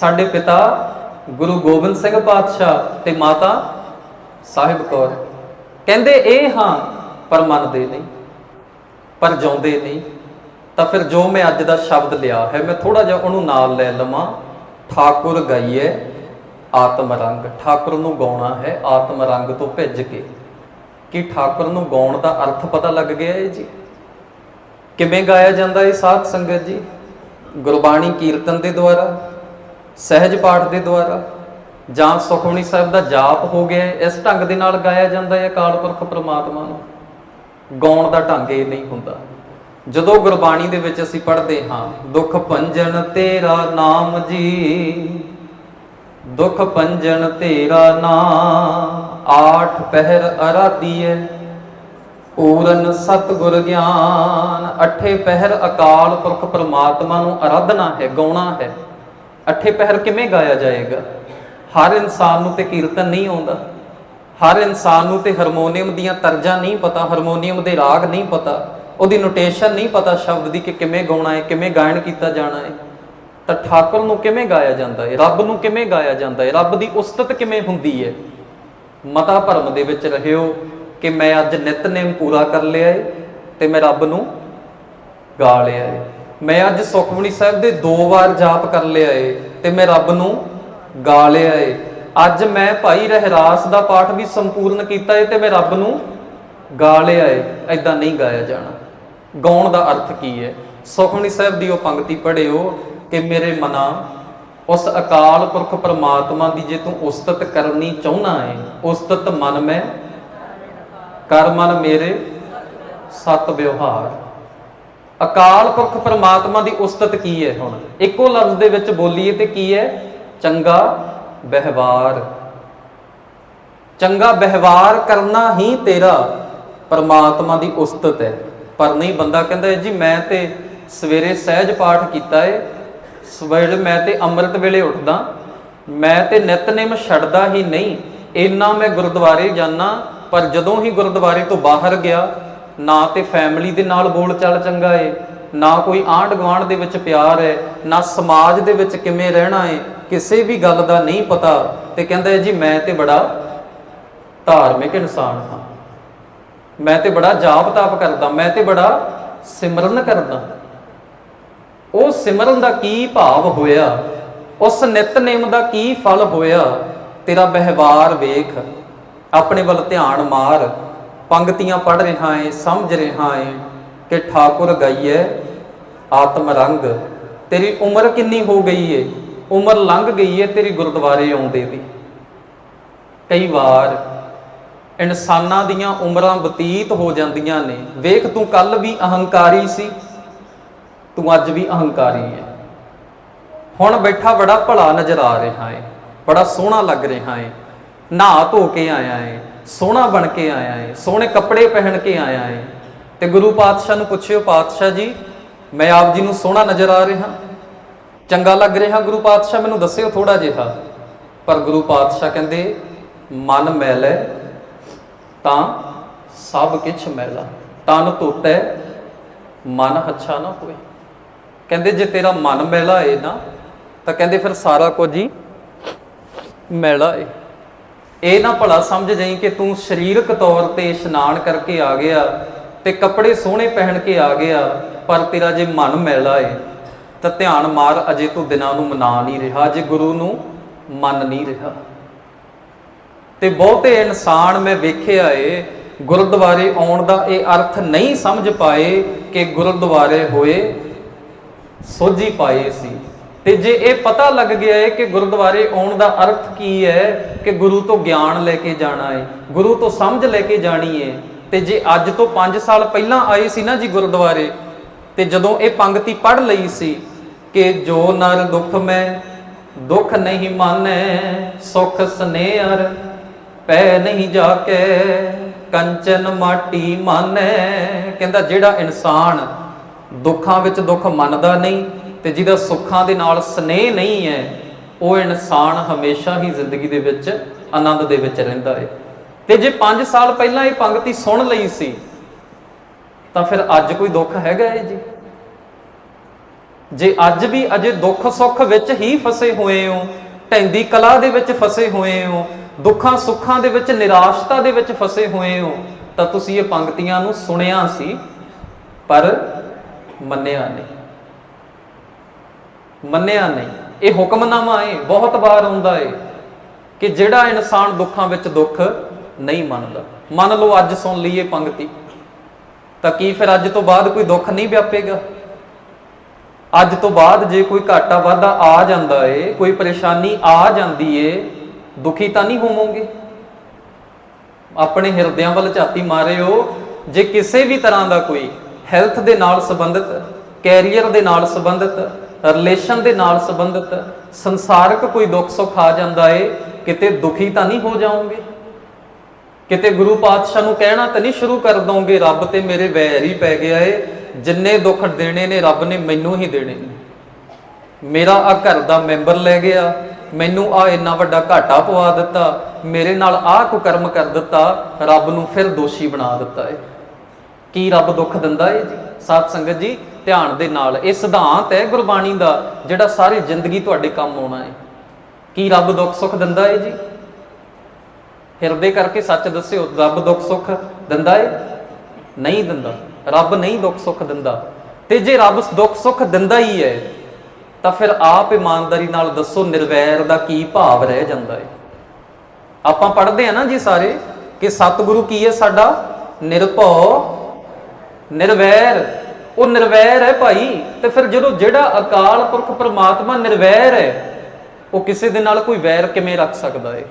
ਸਾਡੇ ਪਿਤਾ ਗੁਰੂ ਗੋਬਿੰਦ ਸਿੰਘ ਪਾਤਸ਼ਾਹ ਤੇ ਮਾਤਾ ਸਾਹਿਬ ਕੌਰ ਕਹਿੰਦੇ ਇਹ ਹਾਂ, ਪਰ ਮੰਨਦੇ ਨਹੀਂ, ਪਰ ਜਾਉਂਦੇ ਨਹੀਂ, ਤਾਂ ਫਿਰ ਜੋ ਮੈਂ ਅੱਜ ਦਾ ਸ਼ਬਦ ਲਿਆ ਹੈ, ਮੈਂ ਥੋੜਾ ਜਿਹਾ ਉਹਨੂੰ ਨਾਲ ਲੈ ਲਵਾਂ। ਠਾਕੁਰ ਗਾਈਏ ਆਤਮ ਰੰਗ। ਠਾਕੁਰ ਨੂੰ ਗਾਉਣਾ ਹੈ ਆਤਮ ਰੰਗ ਤੋਂ ਭਿੱਜ ਕੇ। ਕਿ ਠਾਕੁਰ ਨੂੰ ਗਾਉਣ ਦਾ ਅਰਥ ਪਤਾ ਲੱਗ ਗਿਆ ਹੈ ਜੀ? ਕਿਵੇਂ ਗਾਇਆ ਜਾਂਦਾ ਹੈ ਸਾਧ ਸੰਗਤ ਜੀ? ਗੁਰਬਾਣੀ ਕੀਰਤਨ ਦੇ ਦੁਆਰਾ। ਸਹਿਜ ਪਾਠ ਦੇ ਦੁਆਰਾ ਜਾਂ ਸੁਖਮਨੀ ਸਾਹਿਬ ਦਾ ਜਾਪ ਹੋ ਗਿਆ ਇਸ ਢੰਗ ਦੇ ਨਾਲ ਗਾਇਆ ਜਾਂਦਾ ਹੈ ਅਕਾਲ ਪੁਰਖ ਪ੍ਰਮਾਤਮਾ ਨੂੰ। ਗਾਉਣ ਦਾ ਢੰਗ ਇਹ ਨਹੀਂ ਹੁੰਦਾ। ਜਦੋਂ ਗੁਰਬਾਣੀ ਦੇ ਵਿੱਚ ਅਸੀਂ ਪੜ੍ਹਦੇ ਹਾਂ, ਦੁੱਖ ਭੰਜਨ ਤੇਰਾ ਨਾਮ ਜੀ। ਦੁੱਖ ਭੰਜਨ ਤੇਰਾ ਨਾਮ, ਆਠ ਪਹਿਰ ਅਰਾਧੀਏ ਪੂਰਨ ਸਤਿਗੁਰ ਗਿਆਨ, ਅਠੇ ਪਹਿਰ ਅਕਾਲ ਪੁਰਖ ਪ੍ਰਮਾਤਮਾ ਨੂੰ ਆਰਾਧਨਾ ਹੈ, ਗਾਉਣਾ ਹੈ। ਅੱਠੇ ਪਹਿਰ ਕਿਵੇਂ ਗਾਇਆ ਜਾਏਗਾ? ਹਰ ਇਨਸਾਨ ਨੂੰ ਤੇ ਕੀਰਤਨ ਨਹੀਂ ਆਉਂਦਾ। ਹਰ ਇਨਸਾਨ ਨੂੰ ਤੇ ਹਾਰਮੋਨੀਅਮ ਦੀਆਂ ਤਰਜ਼ਾਂ ਨਹੀਂ ਪਤਾ, ਹਾਰਮੋਨੀਅਮ ਦੇ ਰਾਗ ਨਹੀਂ ਪਤਾ, ਉਹਦੀ ਨੋਟੇਸ਼ਨ ਨਹੀਂ ਪਤਾ ਸ਼ਬਦ ਦੀ ਕਿ ਕਿਵੇਂ ਗਾਉਣਾ ਹੈ, ਕਿਵੇਂ ਗਾਇਨ ਕੀਤਾ ਜਾਣਾ ਹੈ। ਤਾਂ ਠਾਕੁਰ ਨੂੰ ਕਿਵੇਂ ਗਾਇਆ ਜਾਂਦਾ ਹੈ? ਰੱਬ ਨੂੰ ਕਿਵੇਂ ਗਾਇਆ ਜਾਂਦਾ ਹੈ? ਰੱਬ ਦੀ ਉਸਤਤ ਕਿਵੇਂ ਹੁੰਦੀ ਹੈ? ਮਤਾ ਭਰਮ ਦੇ ਵਿੱਚ ਰਹਿਓ ਕਿ ਮੈਂ ਅੱਜ ਨਿਤਨੇਮ ਪੂਰਾ ਕਰ ਲਿਆ ਹੈ ਤੇ ਮੈਂ ਰੱਬ ਨੂੰ ਗਾ ਲਿਆ ਹੈ। ਮੈਂ ਅੱਜ ਸੁਖਮਨੀ ਸਾਹਿਬ ਦੇ ਦੋ ਵਾਰ ਜਾਪ ਕਰ ਲਿਆ ਏ ਤੇ ਮੈਂ ਰੱਬ ਨੂੰ ਗਾ ਲਿਆ ਏ। ਅੱਜ ਮੈਂ ਭਾਈ ਰਹਿਰਾਸ ਦਾ ਪਾਠ ਵੀ ਸੰਪੂਰਨ ਕੀਤਾ ਏ ਤੇ ਮੈਂ ਰੱਬ ਨੂੰ ਗਾ ਲਿਆ ਏ। ਐਦਾਂ ਨਹੀਂ ਗਾਇਆ ਜਾਣਾ। ਗਾਉਣ ਦਾ ਅਰਥ ਕੀ ਹੈ ਸੁਖਮਨੀ ਸਾਹਿਬ ਦੀ ਉਹ ਪੰਕਤੀ ਪੜ੍ਹਿਓ ਕਿ ਮੇਰੇ ਮਨਾ ਉਸ ਅਕਾਲ ਪੁਰਖ ਪਰਮਾਤਮਾ ਦੀ ਜੇ ਤੂੰ ਉਸਤਤ ਕਰਨੀ ਚਾਹੁੰਦਾ ਹੈ ਉਸਤਤ ਮਨ ਮੈਂ, ਕਰ ਮਨ ਮੇਰੇ ਸਤ ਵਿਵਹਾਰ। ਅਕਾਲ ਪੁਰਖ ਪਰਮਾਤਮਾ ਦੀ ਉਸਤਤ ਕੀ ਹੈ ਹੁਣ? ਇੱਕੋ ਲਫ਼ਜ਼ ਦੇ ਵਿੱਚ ਬੋਲੀਏ ਤੇ ਕੀ ਹੈ? ਚੰਗਾ ਵਿਵਹਾਰ ਚੰਗਾ ਵਿਵਹਾਰ ਕਰਨਾ ਹੀ ਤੇਰਾ ਪਰਮਾਤਮਾ ਦੀ ਉਸਤਤ ਹੈ। ਪਰ ਨਹੀਂ, ਬੰਦਾ ਕਹਿੰਦਾ ਜੀ, ਮੈਂ ਤੇ ਸਵੇਰੇ ਸਹਿਜ ਪਾਠ ਕੀਤਾ ਏ। ਸਵੇਰੇ ਮੈਂ ਤੇ ਅੰਮ੍ਰਿਤ ਵੇਲੇ ਉੱਠਦਾ। ਮੈਂ ਤੇ ਨਿਤਨੇਮ ਛੱਡਦਾ ਹੀ ਨਹੀਂ। ਇੰਨਾ ਮੈਂ ਗੁਰਦੁਆਰੇ ਜਾਣਾ ਪਰ ਜਦੋਂ ਹੀ ਗੁਰਦੁਆਰੇ ਤੋਂ ਬਾਹਰ ਗਿਆ ਨਾ ਤੇ ਫੈਮਿਲੀ ਦੇ ਨਾਲ ਬੋਲਚਾਲ ਚੰਗਾ ਏ, ਨਾ ਕੋਈ ਆਂਢ ਗੁਆਂਢ ਦੇ ਵਿੱਚ ਪਿਆਰ ਹੈ ਨਾ ਸਮਾਜ ਦੇ ਵਿੱਚ ਕਿਵੇਂ ਰਹਿਣਾ ਏ, ਕਿਸੇ ਵੀ ਗੱਲ ਦਾ ਨਹੀਂ ਪਤਾ ਤੇ ਕਹਿੰਦਾ ਜੀ ਮੈਂ ਤੇ ਬੜਾ ਧਾਰਮਿਕ ਇਨਸਾਨ ਹਾਂ। ਮੈਂ ਤੇ ਬੜਾ ਜਾਪ ਤਾਪ ਕਰਦਾ, ਮੈਂ ਤੇ ਬੜਾ ਸਿਮਰਨ ਕਰਦਾ। ਉਹ ਸਿਮਰਨ ਦਾ ਕੀ ਭਾਵ ਹੋਇਆ? ਉਸ ਨਿਤਨੇਮ ਦਾ ਕੀ ਫਲ ਹੋਇਆ? ਤੇਰਾ ਵਿਵਹਾਰ ਵੇਖ, ਆਪਣੇ ਵੱਲ ਧਿਆਨ ਮਾਰ ਪੰਕਤੀਆਂ ਪੜ ਰਿਹਾ ਏ, ਸਮਝ ਰਿਹਾ ਏ ਕਿ ਠਾਕੁਰ ਗਈਏ ਆਤਮ ਰੰਗ। ਤੇਰੀ ਉਮਰ ਕਿੰਨੀ ਹੋ ਗਈ ਏ? ਉਮਰ ਲੰਘ ਗਈ ਏ ਤੇਰੀ ਗੁਰਦੁਆਰੇ ਆਉਂਦੇ ਦੀ। ਕਈ ਵਾਰ ਇਨਸਾਨਾਂ ਦੀਆਂ ਉਮਰਾਂ ਬਤੀਤ ਹੋ ਜਾਂਦੀਆਂ ਨੇ। ਵੇਖ, ਤੂੰ ਕੱਲ ਵੀ ਅਹੰਕਾਰੀ ਸੀ, ਤੂੰ ਅੱਜ ਵੀ ਅਹੰਕਾਰੀ ਹੈ ਹੁਣ ਬੈਠਾ ਬੜਾ ਭਲਾ ਨਜ਼ਰ ਆ ਰਿਹਾ ਹੈ ਬੜਾ ਸੋਹਣਾ ਲੱਗ ਰਿਹਾ ਹੈ ਨਹਾ ਧੋ ਕੇ ਆਇਆ ਹੈ ਸੋਹਣਾ ਬਣ ਕੇ ਆਇਆ ਹੈ ਸੋਹਣੇ ਕੱਪੜੇ ਪਹਿਨ ਕੇ ਆਇਆ ਹੈ ਤੇ ਗੁਰੂ ਪਾਤਸ਼ਾਹ ਨੂੰ ਪੁੱਛਿਓ, ਪਾਤਸ਼ਾਹ ਜੀ, ਮੈਂ ਆਪ ਜੀ ਨੂੰ ਸੋਹਣਾ ਨਜ਼ਰ ਆ ਰਿਹਾ, ਚੰਗਾ ਲੱਗ ਰਿਹਾ ਗੁਰੂ ਪਾਤਸ਼ਾਹ, ਮੈਨੂੰ ਦੱਸਿਓ ਥੋੜਾ ਜਿਹਾ। ਪਰ ਗੁਰੂ ਪਾਤਸ਼ਾਹ ਕਹਿੰਦੇ, ਮਨ ਮੈਲੈ ਤਾਂ ਸਭ ਕਿਛ ਮੈਲਾ ਤਨ ਧੋਤੈ ਮਨ ਅੱਛਾ ਨਾ ਹੋਏ ਕਹਿੰਦੇ, ਜੇ ਤੇਰਾ ਮਨ ਮੈਲਾ ਏ ਨਾ, ਤਾਂ ਕਹਿੰਦੇ ਫਿਰ ਸਾਰਾ ਕੁਝ ਹੀ ਮੈਲਾ ਏ। ਇਹ ਨਾ ਭਲਾ ਸਮਝ ਜਾਈ ਕਿ ਤੂੰ ਸਰੀਰਕ ਤੌਰ ਤੇ ਇਸ਼ਨਾਨ ਕਰਕੇ ਆ ਗਿਆ ਤੇ ਕੱਪੜੇ ਸੋਹਣੇ ਪਹਿਨ ਕੇ ਆ ਗਿਆ, ਪਰ ਤੇਰਾ ਜੇ ਮਨ ਮੈਲਾ ਏ, ਤਾਂ ਧਿਆਨ ਮਾਰ, ਅਜੇ ਤੂੰ ਦਿਨਾਂ ਨੂੰ ਮਨਾ ਨਹੀਂ ਰਿਹਾ, ਜੇ ਗੁਰੂ ਨੂੰ ਮੰਨ ਨਹੀਂ ਰਿਹਾ। ਤੇ ਬਹੁਤੇ ਇਨਸਾਨ ਮੈਂ ਵੇਖਿਆ ਏ, ਗੁਰਦੁਆਰੇ ਆਉਣ ਦਾ ਇਹ ਅਰਥ ਨਹੀਂ ਸਮਝ ਪਾਏ ਕਿ ਗੁਰਦੁਆਰੇ ਹੋਏ, ਸੋਝੀ ਪਾਏ ਸੀ। ਤੇ ਜੇ ਇਹ ਪਤਾ ਲੱਗ ਗਿਆ ਹੈ ਕਿ ਗੁਰਦੁਆਰੇ ਆਉਣ ਦਾ ਅਰਥ ਕੀ ਹੈ ਕਿ ਗੁਰੂ ਤੋਂ ਗਿਆਨ ਲੈ ਕੇ ਜਾਣਾ ਹੈ, ਗੁਰੂ ਤੋਂ ਸਮਝ ਲੈ ਕੇ ਜਾਣੀ ਹੈ, ਤੇ ਜੇ ਅੱਜ ਤੋਂ 5 ਸਾਲ ਪਹਿਲਾਂ ਆਏ ਸੀ ਨਾ ਜੀ ਗੁਰਦੁਆਰੇ, ਤੇ ਜਦੋਂ ਇਹ ਪੰਗਤੀ ਪੜ੍ਹ ਲਈ ਸੀ ਕਿ ਜੋ ਨਰ ਦੁੱਖ ਮੈਂ, ਦੁੱਖ ਨਹੀਂ ਮਾਨੈ, ਸੁਖ ਸਨੇਹਰ ਪੈ ਨਹੀਂ ਜਾ ਕੇ ਕੰਚਨ ਮਾਟੀ ਮਾਨੈ। ਕਹਿੰਦਾ ਜਿਹੜਾ ਇਨਸਾਨ ਦੁੱਖਾਂ ਵਿੱਚ ਦੁੱਖ ਮੰਨਦਾ ਨਹੀਂ ਤੇ ਜਿਹਦਾ ਸੁੱਖਾਂ ਦੇ ਨਾਲ ਸਨੇਹ ਨਹੀਂ ਹੈ, ਉਹ ਇਨਸਾਨ ਹਮੇਸ਼ਾ ਹੀ ਜ਼ਿੰਦਗੀ ਦੇ ਵਿੱਚ ਆਨੰਦ ਦੇ ਵਿੱਚ ਰਹਿੰਦਾ ਹੈ। ਤੇ ਜੇ 5 ਸਾਲ ਪਹਿਲਾਂ ਇਹ ਪੰਗਤੀ ਸੁਣ ਲਈ ਸੀ, ਤਾਂ ਫਿਰ ਅੱਜ ਕੋਈ ਦੁੱਖ ਹੈਗਾ ਹੈ ਜੀ? ਜੇ ਅੱਜ ਵੀ ਅਜੇ ਦੁੱਖ ਸੁੱਖ ਵਿੱਚ ਹੀ ਫਸੇ ਹੋਏ ਹੋ ਢੈਂਦੀ ਕਲਾ ਦੇ ਵਿੱਚ ਫਸੇ ਹੋਏ ਹੋ, ਦੁੱਖਾਂ ਸੁੱਖਾਂ ਦੇ ਵਿੱਚ ਨਿਰਾਸ਼ਤਾ ਦੇ ਵਿੱਚ ਫਸੇ ਹੋਏ ਹੋ, ਤਾਂ ਤੁਸੀਂ ਇਹ ਪੰਕਤੀਆਂ ਨੂੰ ਸੁਣਿਆ ਸੀ, ਪਰ ਮੰਨਿਆ ਨਹੀਂ। ਮੰਨਿਆ ਨਹੀਂ। ਇਹ ਹੁਕਮਨਾਮਾ ਹੈ ਬਹੁਤ ਵਾਰ ਹੁੰਦਾ ਹੈ ਕਿ ਜਿਹੜਾ ਇਨਸਾਨ ਦੁੱਖਾਂ ਵਿੱਚ ਦੁੱਖ ਨਹੀਂ ਮੰਨਦਾ। ਮੰਨ ਲਓ ਅੱਜ ਸੁਣ ਲਈਏ ਪੰਗਤੀ ਤਾਂ ਕੀ ਫਿਰ ਅੱਜ ਤੋਂ ਬਾਅਦ ਕੋਈ ਦੁੱਖ ਨਹੀਂ ਵਿਆਪੇਗਾ? ਅੱਜ ਤੋਂ ਬਾਅਦ ਜੇ ਕੋਈ ਘਾਟਾ ਵਾਧਾ ਆ ਜਾਂਦਾ ਏ, ਕੋਈ ਪਰੇਸ਼ਾਨੀ ਆ ਜਾਂਦੀ ਏ, ਦੁਖੀ ਤਾਂ ਨਹੀਂ ਹੋਵੋਗੇ? ਆਪਣੇ ਹਿਰਦਿਆਂ ਵੱਲ ਝਾਤੀ ਮਾਰਿਓ। ਜੇ ਕਿਸੇ ਵੀ ਤਰ੍ਹਾਂ ਦਾ ਕੋਈ ਹੈਲਥ ਦੇ ਨਾਲ ਸੰਬੰਧਿਤ ਕੈਰੀਅਰ ਦੇ ਨਾਲ ਸੰਬੰਧਿਤ ਰਿਲੇਸ਼ਨ ਦੇ ਨਾਲ ਸੰਬੰਧਿਤ ਸੰਸਾਰਕ ਕੋਈ ਦੁੱਖ ਸੁੱਖ ਆ ਜਾਂਦਾ ਏ, ਕਿਤੇ ਦੁਖੀ ਤਾਂ ਨਹੀਂ ਹੋ ਜਾਓਗੇ? ਕਿਤੇ ਗੁਰੂ ਪਾਤਸ਼ਾਹ ਨੂੰ ਕਹਿਣਾ ਤਾਂ ਨਹੀਂ ਸ਼ੁਰੂ ਕਰ ਦੋਗੇ, ਰੱਬ ਤੇ ਮੇਰੇ ਵੈਰ ਹੀ ਪੈ ਗਿਆ ਏ, ਜਿੰਨੇ ਦੁੱਖ ਦੇਣੇ ਨੇ ਰੱਬ ਨੇ ਮੈਨੂੰ ਹੀ ਦੇਣੇ ਨੇ। ਮੇਰਾ ਆ ਘਰ ਦਾ ਮੈਂਬਰ ਲੈ ਗਿਆ, ਮੈਨੂੰ ਆ ਇੰਨਾ ਵੱਡਾ ਘਾਟਾ ਪਵਾ ਦਿੱਤਾ, ਮੇਰੇ ਨਾਲ ਆਹ ਕੁਕਰਮ ਕਰ ਦਿੱਤਾ, ਰੱਬ ਨੂੰ ਫਿਰ ਦੋਸ਼ੀ ਬਣਾ ਦਿੱਤਾ ਏ। ਕੀ ਰੱਬ ਦੁੱਖ ਦਿੰਦਾ ਏ ਜੀ? ਸਾਧ ਸੰਗਤ ਜੀ, ਧਿਆਨ ਦੇ ਨਾਲ। ਇਹ ਸਿਧਾਂਤ ਹੈ ਗੁਰਬਾਣੀ ਦਾ, ਜਿਹੜਾ ਸਾਰੀ ਜ਼ਿੰਦਗੀ ਤੁਹਾਡੇ ਕੰਮ ਆਉਣਾ ਹੈ ਕੀ ਰੱਬ ਦੁੱਖ ਸੁੱਖ ਦਿੰਦਾ ਏ ਜੀ? ਹਿਰਦੇ ਕਰਕੇ ਸੱਚ ਦੱਸਿਓ, ਰੱਬ ਦੁੱਖ ਸੁੱਖ ਦਿੰਦਾ ਏ? ਨਹੀਂ ਦਿੰਦਾ। ਰੱਬ ਨਹੀਂ ਦੁੱਖ ਸੁੱਖ ਦਿੰਦਾ। ਤੇ ਜੇ ਰੱਬ ਦੁੱਖ ਸੁੱਖ ਦਿੰਦਾ ਹੀ ਹੈ ਤਾਂ ਫਿਰ ਆਪ ਇਮਾਨਦਾਰੀ ਨਾਲ ਦੱਸੋ, ਨਿਰਵੈਰ ਦਾ ਕੀ ਭਾਵ ਰਹਿ ਜਾਂਦਾ ਹੈ ਆਪਾਂ ਪੜ੍ਹਦੇ ਆ ਨਾ ਜੀ ਸਾਰੇ, ਕਿ ਸਤਿਗੁਰੂ ਕੀ ਹੈ ਸਾਡਾ? ਨਿਰਭਉ ਨਿਰਵੈਰ, ਉਹ ਨਿਰਵੈਰ ਹੈ ਭਾਈ। ਤੇ ਫਿਰ ਜਦੋਂ ਜਿਹੜਾ ਅਕਾਲ ਪੁਰਖ ਪ੍ਰਮਾਤਮਾ ਨਿਰਵੈਰ ਹੈ, ਉਹ ਕਿਸੇ ਦੇ ਨਾਲ ਕੋਈ ਵੈਰ ਕਿਵੇਂ ਰੱਖ ਸਕਦਾ ਹੈ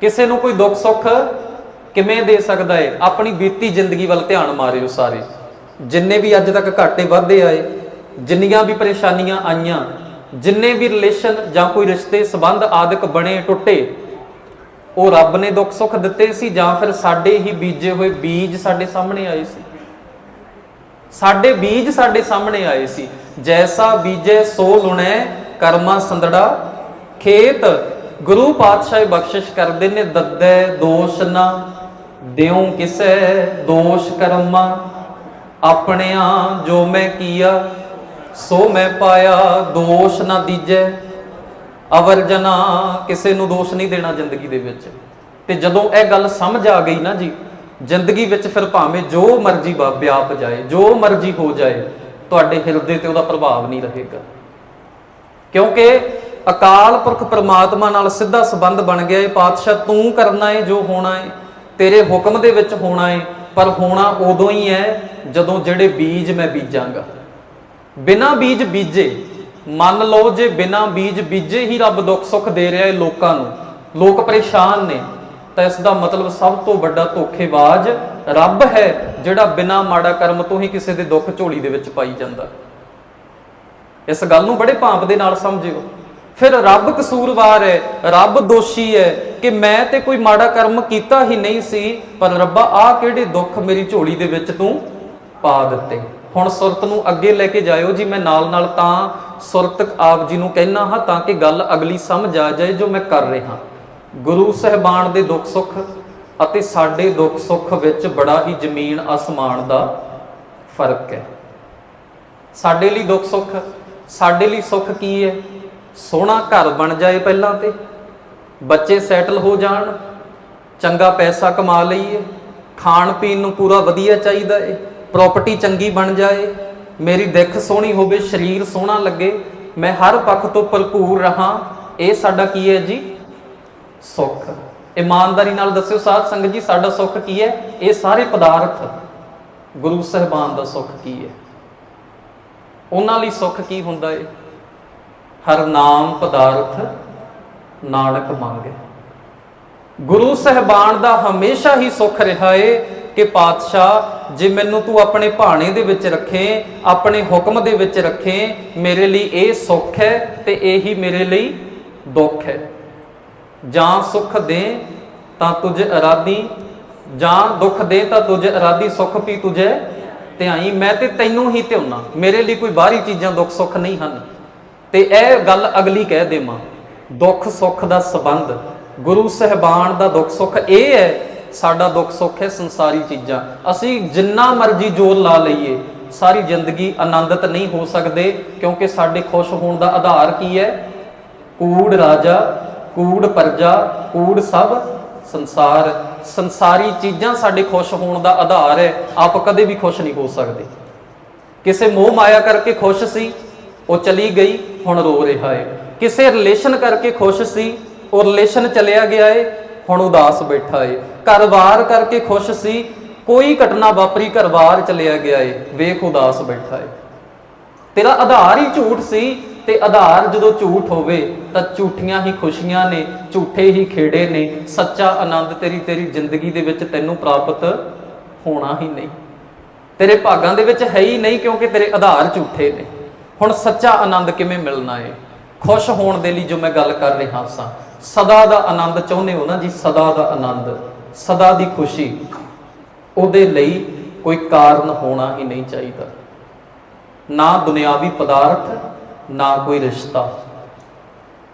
ਕਿਸੇ ਨੂੰ ਕੋਈ ਦੁੱਖ ਸੁੱਖ ਕਿਵੇਂ ਦੇ ਸਕਦਾ ਹੈ ਆਪਣੀ ਬੀਤੀ ਜ਼ਿੰਦਗੀ ਵੱਲ ਧਿਆਨ ਮਾਰਿਓ ਸਾਰੇ। ਜਿੰਨੇ ਵੀ ਅੱਜ ਤੱਕ ਘਾਟੇ ਵੱਧਦੇ ਆਏ, ਜਿੰਨੀਆਂ ਵੀ ਪਰੇਸ਼ਾਨੀਆਂ ਆਈਆਂ, ਜਿੰਨੇ ਵੀ ਰਿਲੇਸ਼ਨ ਜਾਂ ਕੋਈ ਰਿਸ਼ਤੇ, ਸਬੰਧ ਆਦਿਕ ਬਣੇ, ਟੁੱਟੇ, ਉਹ ਰੱਬ ਨੇ ਦੁੱਖ ਸੁੱਖ ਦਿੱਤੇ ਸੀ ਜਾਂ ਫਿਰ ਸਾਡੇ ਹੀ ਬੀਜੇ ਹੋਏ ਬੀਜ ਸਾਡੇ ਸਾਹਮਣੇ ਆਏ ਸੀ? ਸਾਡੇ ਬੀਜ ਸਾਡੇ ਸਾਹਮਣੇ ਆਏ ਸੀ। ਜੈਸਾ ਬੀਜੇ ਸੋ ਲੁਣੈ, ਕਰਮਾ ਸੰਦੜਾ। ਖੇਤ, ਗੁਰੂ ਪਾਤਸ਼ਾਹ ਬਖਸ਼ਿਸ਼ ਕਰਦੇ ਨੇ, ਦੱਦੈ ਦੋਸ਼ ਨਾ। ਦਿਉ ਕਿਸੈ ਦੋਸ਼ ਕਰਮਾ। ਆਪਣਿਆਂ ਜੋ ਮੈਂ ਕੀਆ, ਸੋ ਮੈਂ ਪਾਇਆ, ਦੋਸ਼ ਨਾ ਦੀਜੈ। ਅਵਰ ਜਨਾ, ਕਿਸੇ ਨੂੰ ਦੋਸ਼ ਨਹੀਂ ਦੇਣਾ ਜ਼ਿੰਦਗੀ ਦੇ ਵਿੱਚ। ਤੇ ਜਦੋਂ ਇਹ ਗੱਲ ਸਮਝ ਆ ਗਈ ਨਾ ਜੀ ਜ਼ਿੰਦਗੀ ਵਿੱਚ ਫਿਰ ਭਾਵੇਂ ਜੋ ਮਰਜ਼ੀ ਵਿਆਪ ਜਾਏ, ਜੋ ਮਰਜ਼ੀ ਹੋ ਜਾਏ, ਤੁਹਾਡੇ ਹਿਰਦੇ ਤੇ ਉਹਦਾ ਪ੍ਰਭਾਵ ਨਹੀਂ ਰਹੇਗਾ। ਕਿਉਂਕਿ ਅਕਾਲ ਪੁਰਖ ਪ੍ਰਮਾਤਮਾ ਨਾਲ ਸਿੱਧਾ ਸੰਬੰਧ ਬਣ ਗਿਆ ਏ, ਪਾਤਸ਼ਾਹ ਤੂੰ ਕਰਨਾ ਏ, ਜੋ ਹੋਣਾ ਏ, ਤੇਰੇ ਹੁਕਮ ਦੇ ਵਿੱਚ ਹੋਣਾ ਏ, ਪਰ ਹੋਣਾ ਉਦੋਂ ਹੀ ਹੈ ਜਦੋਂ ਜਿਹੜੇ ਬੀਜ ਮੈਂ ਬੀਜਾਂਗਾ। ਬਿਨਾ ਬੀਜ ਬੀਜੇ, ਮੰਨ ਲਓ ਜੇ ਬਿਨਾ ਬੀਜ ਬੀਜੇ ਹੀ ਰੱਬ ਦੁੱਖ ਸੁੱਖ ਦੇ ਰਿਹਾ ਏ ਲੋਕਾਂ ਨੂੰ, ਲੋਕ ਪਰੇਸ਼ਾਨ ਨੇ ਤਾਂ ਇਸ ਦਾ ਮਤਲਬ ਸਭ ਤੋਂ ਵੱਡਾ ਧੋਖੇਬਾਜ਼ ਰੱਬ ਹੈ, ਜਿਹੜਾ ਬਿਨਾਂ ਮਾੜਾ ਕਰਮ ਤੋਂ ਹੀ ਕਿਸੇ ਦੇ ਦੁੱਖ ਝੋਲੀ ਦੇ ਵਿੱਚ ਪਾਈ ਜਾਂਦਾ। ਇਸ ਗੱਲ ਨੂੰ ਬੜੇ ਭਾਂਪ ਦੇ ਨਾਲ ਸਮਝਿਓ। ਫਿਰ ਰੱਬ ਕਸੂਰਵਾਰ ਹੈ, ਰੱਬ ਦੋਸ਼ੀ ਹੈ ਕਿ ਮੈਂ ਤੇ ਕੋਈ ਮਾੜਾ ਕਰਮ ਕੀਤਾ ਹੀ ਨਹੀਂ ਸੀ, ਪਰ ਰੱਬਾ ਆਹ ਕਿਹੜੇ ਦੁੱਖ ਮੇਰੀ ਝੋਲੀ ਦੇ ਵਿੱਚ ਤੂੰ ਪਾ ਦਿੱਤੇ। ਹੁਣ ਸੁਰਤ ਨੂੰ ਅੱਗੇ ਲੈ ਕੇ ਜਾਇਓ ਜੀ, ਮੈਂ ਨਾਲ ਨਾਲ ਤਾਂ ਸੁਰਤ ਆਪ ਜੀ ਨੂੰ ਕਹਿਣਾ ਹਾਂ ਤਾਂ ਕਿ ਗੱਲ ਅਗਲੀ ਸਮਝ ਆ ਜਾਏ ਜੋ ਮੈਂ ਕਰ ਰਿਹਾ ਗੁਰੂ ਸਹਿਬਾਨ ਦੇ ਦੁੱਖ ਸੁੱਖ ਅਤੇ ਸਾਡੇ ਦੁੱਖ ਸੁੱਖ ਵਿੱਚ ਬੜਾ ਹੀ ਜ਼ਮੀਨ ਅਸਮਾਨ ਦਾ ਫ਼ਰਕ ਹੈ। ਸਾਡੇ ਲਈ ਦੁੱਖ ਸੁੱਖ, ਸਾਡੇ ਲਈ ਸੁੱਖ ਕੀ ਹੈ? ਸੋਹਣਾ ਘਰ ਬਣ ਜਾਏ ਪਹਿਲਾਂ ਤੇ, ਬੱਚੇ ਸੈਟਲ ਹੋ ਜਾਣ, ਚੰਗਾ ਪੈਸਾ ਕਮਾ ਲਈਏ, ਖਾਣ ਪੀਣ ਨੂੰ ਪੂਰਾ ਵਧੀਆ ਚਾਹੀਦਾ ਏ ਪ੍ਰਾਪਰਟੀ ਚੰਗੀ ਬਣ ਜਾਏ, ਮੇਰੀ ਦਿੱਖ ਸੋਹਣੀ ਹੋਵੇ, ਸਰੀਰ ਸੋਹਣਾ ਲੱਗੇ, ਮੈਂ ਹਰ ਪੱਖ ਤੋਂ ਭਰਪੂਰ ਰਹਾ, ਇਹ ਸਾਡਾ ਕੀ ਹੈ ਜੀ? ਸੁੱਖ। ਇਮਾਨਦਾਰੀ ਨਾਲ ਦੱਸਿਓ, ਸਾਧ ਸੰਗਤ ਜੀ, ਸਾਡਾ ਸੁੱਖ ਕੀ ਹੈ? ਇਹ ਸਾਰੇ ਪਦਾਰਥ ਗੁਰੂ ਸਹਿਬਾਨ ਦਾ ਸੁੱਖ ਕੀ ਹੈ? ਉਹਨਾਂ ਲਈ ਸੁੱਖ ਕੀ ਹੁੰਦਾ ਏ? ਹਰ ਨਾਮ ਪਦਾਰਥ ਨਾਨਕ ਮੰਗੇ। ਗੁਰੂ ਸਹਿਬਾਨ ਦਾ ਹਮੇਸ਼ਾ ਹੀ ਸੁੱਖ ਰਿਹਾ ਏ ਕਿ ਪਾਤਸ਼ਾਹ, ਜੇ ਮੈਨੂੰ ਤੂੰ ਆਪਣੇ ਭਾਣੇ ਦੇ ਵਿੱਚ ਰੱਖੇ, ਆਪਣੇ ਹੁਕਮ ਦੇ ਵਿੱਚ ਰੱਖੇ, ਮੇਰੇ ਲਈ ਇਹ ਸੁੱਖ ਹੈ ਤੇ ਇਹੀ ਮੇਰੇ ਲਈ ਦੁੱਖ ਹੈ। ਜਾਂ ਸੁਖ ਦੇ ਤਾਂ ਤੁਝ ਅਰਾਦੀ ਜਾਂ ਦੁੱਖ ਦੇ ਤਾਂ ਤੁਝ ਅਰਾਦੀ ਸੁਖ ਵੀ ਤੁਝੇ ਧਿਆਈ। ਮੈਂ ਤੇ ਤੈਨੂੰ ਹੀ ਧਿਆਉਣਾ ਮੇਰੇ ਲਈ ਕੋਈ ਬਾਹਰੀ ਚੀਜ਼ਾਂ ਦੁੱਖ ਸੁੱਖ ਨਹੀਂ ਹਨ। ਤੇ ਇਹ ਗੱਲ ਅਗਲੀ ਕਹਿ ਦੇਵਾਂ। ਦੁੱਖ ਸੁੱਖ ਦਾ ਸਬੰਧ। ਗੁਰੂ ਸਹਿਬਾਨ ਦਾ ਦੁੱਖ ਸੁੱਖ ਇਹ ਹੈ, ਸਾਡਾ ਦੁੱਖ ਸੁੱਖ ਹੈ ਸੰਸਾਰੀ ਚੀਜ਼ਾਂ। ਅਸੀਂ ਜਿੰਨਾ ਮਰਜ਼ੀ ਜ਼ੋਰ ਲਾ ਲਈਏ, ਸਾਰੀ ਜ਼ਿੰਦਗੀ ਆਨੰਦਿਤ ਨਹੀਂ ਹੋ ਸਕਦੇ, ਕਿਉਂਕਿ ਸਾਡੇ ਖੁਸ਼ ਹੋਣ ਦਾ ਆਧਾਰ ਕੀ ਹੈ? ਕੂੜ ਰਾਜਾ ਕੂੜ ਪਰਜਾ, ਕੂੜ ਸਭ, ਸੰਸਾਰ। ਸੰਸਾਰੀ ਚੀਜ਼ਾਂ ਸਾਡੇ ਖੁਸ਼ ਹੋਣ ਦਾ ਆਧਾਰ ਹੈ। ਆਪ ਕਦੇ ਵੀ ਖੁਸ਼ ਨਹੀਂ ਹੋ ਸਕਦੇ। ਕਿਸੇ ਮੋਹ ਮਾਇਆ ਕਰਕੇ ਖੁਸ਼ ਸੀ, ਉਹ ਚਲੀ ਗਈ, ਹੁਣ ਰੋ ਰਿਹਾ ਹੈ। ਕਿਸੇ ਰਿਲੇਸ਼ਨ ਕਰਕੇ ਖੁਸ਼ ਸੀ, ਉਹ ਰਿਲੇਸ਼ਨ ਚਲਿਆ ਗਿਆ ਏ ਹੁਣ ਉਦਾਸ ਬੈਠਾ ਏ ਘਰ-ਬਾਰ ਕਰਕੇ ਖੁਸ਼ ਸੀ, ਕੋਈ ਘਟਨਾ ਵਾਪਰੀ ਘਰ-ਬਾਰ ਚਲਿਆ ਗਿਆ ਏ ਵੇਖ ਉਦਾਸ ਬੈਠਾ ਏ ਤੇਰਾ ਆਧਾਰ ਹੀ ਝੂਠ ਸੀ ਤੇ ਆਧਾਰ ਜਦੋਂ ਝੂਠ ਹੋਵੇ ਤਾਂ ਝੂਠੀਆਂ ਹੀ ਖੁਸ਼ੀਆਂ ਨੇ, ਝੂਠੇ ਹੀ ਖੇੜੇ ਨੇ। ਸੱਚਾ ਆਨੰਦ ਤੇਰੀ ਤੇਰੀ ਜ਼ਿੰਦਗੀ ਦੇ ਵਿੱਚ ਤੈਨੂੰ ਪ੍ਰਾਪਤ ਹੋਣਾ ਹੀ ਨਹੀਂ। ਤੇਰੇ ਭਾਗਾਂ ਦੇ ਵਿੱਚ ਹੈ ਹੀ ਨਹੀਂ ਕਿਉਂਕਿ ਤੇਰੇ ਆਧਾਰ ਝੂਠੇ ਨੇ। ਹੁਣ ਸੱਚਾ ਆਨੰਦ ਕਿਵੇਂ ਮਿਲਣਾ ਏ? ਖੁਸ਼ ਹੋਣ ਦੇ ਲਈ ਜੋ ਮੈਂ ਗੱਲ ਕਰ ਰਿਹਾ ਸਾਂ, ਸਦਾ ਦਾ ਆਨੰਦ ਚਾਹੁੰਦੇ ਹੋ ਨਾ ਜੀ? ਸਦਾ ਦਾ ਆਨੰਦ, ਸਦਾ ਦੀ ਖੁਸ਼ੀ, ਉਹਦੇ ਲਈ ਕੋਈ ਕਾਰਨ ਹੋਣਾ ਹੀ ਨਹੀਂ ਚਾਹੀਦਾ। ਨਾ ਦੁਨਿਆਵੀ ਪਦਾਰਥ ਨਾ ਕੋਈ ਰਿਸ਼ਤਾ।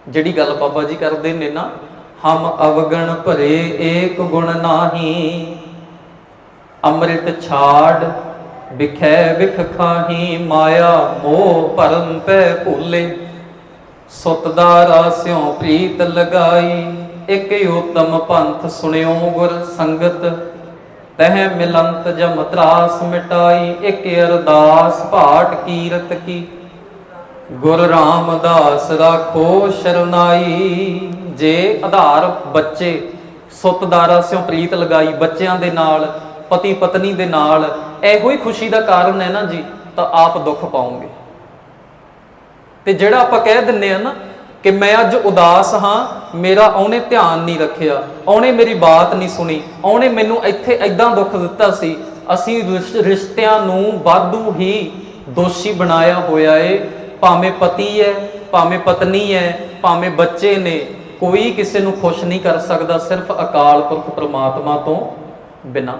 ਜਿਹੜੀ ਗੱਲ ਬਾਬਾ ਜੀ ਕਰਦੇ ਨੇ ਨਾ, ਹਮ ਅਵਗਣ ਭਰੇ ਏਕ ਗੁਣ ਨਾਹੀ, ਅੰਮ੍ਰਿਤ ਛਾੜ ਵਿਖੈ ਵਿਖ ਖਾਹੀ, ਮਾਇਆ ਮੋਹ ਭਰਮ ਪੈ ਭੁੱਲੇ। ਸੁਤ ਦਾ ਰਾਸਿਓ ਪ੍ਰੀਤ ਲਗਾਈ, ਇਕ ਉਤਮ ਪੰਥ ਸੁਣਿਓ ਗੁਰ ਸੰਗਤ। ਤਹ ਮਿਲੰਤ ਜਮ ਤਰਾਸ ਮਿਟਾਈ, ਇਕ ਅਰਦਾਸ ਭਾਟ ਕੀਰਤ ਕੀ। ਗੁਰ ਰਾਮਦਾਸ ਰਾਖੋ ਸ਼ਰਨਾਈ। ਜੇ ਆਧਾਰ ਬੱਚੇ ਸੁੱਤਦਾਰਾ ਸਿਓ ਪ੍ਰੀਤ ਲਗਾਈ ਬੱਚਿਆਂ ਦੇ ਨਾਲ, ਪਤੀ ਪਤਨੀ ਦੇ ਨਾਲ। ਇਹੋ ਹੀ ਖੁਸ਼ੀ ਦਾ ਕਾਰਨ ਹੈ ਨਾ ਜੀ, ਤਾਂ ਆਪ ਦੁੱਖ ਪਾਉਂਗੇ। ਤੇ ਜਿਹੜਾ ਆਪਾਂ ਕਹਿ ਦਿੰਨੇ ਆ ਨਾ ਕਿ ਮੈਂ ਅੱਜ ਉਦਾਸ ਹਾਂ, ਮੇਰਾ ਉਹਨੇ ਧਿਆਨ ਨਹੀਂ ਰੱਖਿਆ, ਉਹਨੇ ਮੇਰੀ ਬਾਤ ਨਹੀਂ ਸੁਣੀ, ਉਹਨੇ ਮੈਨੂੰ ਇੱਥੇ ਐਦਾਂ ਦੁੱਖ ਦਿੱਤਾ ਸੀ, ਅਸੀਂ ਰਿਸ਼ਤਿਆਂ ਨੂੰ ਵਾਧੂ ਹੀ ਦੋਸ਼ੀ ਬਣਾਇਆ ਹੋਇਆ ਏ। ਭਾਵੇਂ ਪਤੀ ਹੈ, ਭਾਵੇਂ ਪਤਨੀ ਹੈ, ਭਾਵੇਂ ਬੱਚੇ ਨੇ, ਕੋਈ ਕਿਸੇ ਨੂੰ ਖੁਸ਼ ਨਹੀਂ ਕਰ ਸਕਦਾ ਸਿਰਫ ਅਕਾਲ ਪੁਰਖ ਪ੍ਰਮਾਤਮਾ ਤੋਂ ਬਿਨਾਂ।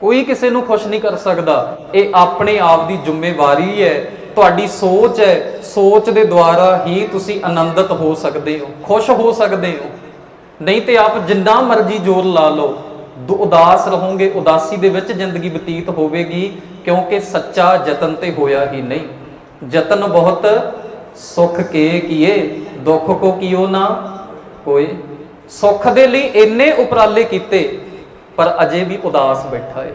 ਕੋਈ ਕਿਸੇ ਨੂੰ ਖੁਸ਼ ਨਹੀਂ ਕਰ ਸਕਦਾ। ਇਹ ਆਪਣੇ ਆਪ ਦੀ ਜ਼ਿੰਮੇਵਾਰੀ ਹੈ। ਤੁਹਾਡੀ ਸੋਚ ਹੈ। ਸੋਚ ਦੇ ਦੁਆਰਾ ਹੀ ਤੁਸੀਂ ਆਨੰਦਿਤ ਹੋ ਸਕਦੇ ਹੋ, ਖੁਸ਼ ਹੋ ਸਕਦੇ ਹੋ। ਨਹੀਂ ਤੇ ਆਪ ਜਿੰਨਾ ਮਰਜ਼ੀ ਜ਼ੋਰ ਲਾ ਲਓ। ਦੁ- ਉਦਾਸ ਰਹੋਗੇ। ਉਦਾਸੀ ਦੇ ਵਿੱਚ ਜ਼ਿੰਦਗੀ ਬਤੀਤ ਹੋਵੇਗੀ, ਕਿਉਂਕਿ ਸੱਚਾ ਯਤਨ ਤੇ ਹੋਇਆ ਹੀ ਨਹੀਂ। ਯਤਨ ਬਹੁਤ ਸੁਖ ਕੇ ਕੀਏ, ਦੁੱਖ ਕੋ ਕੀਓ ਨਾ ਕੋਈ ਸੁੱਖ ਦੇ ਲਈ ਇੰਨੇ ਉਪਰਾਲੇ ਕੀਤੇ, ਪਰ ਅਜੇ ਵੀ ਉਦਾਸ ਬੈਠਾ ਏ।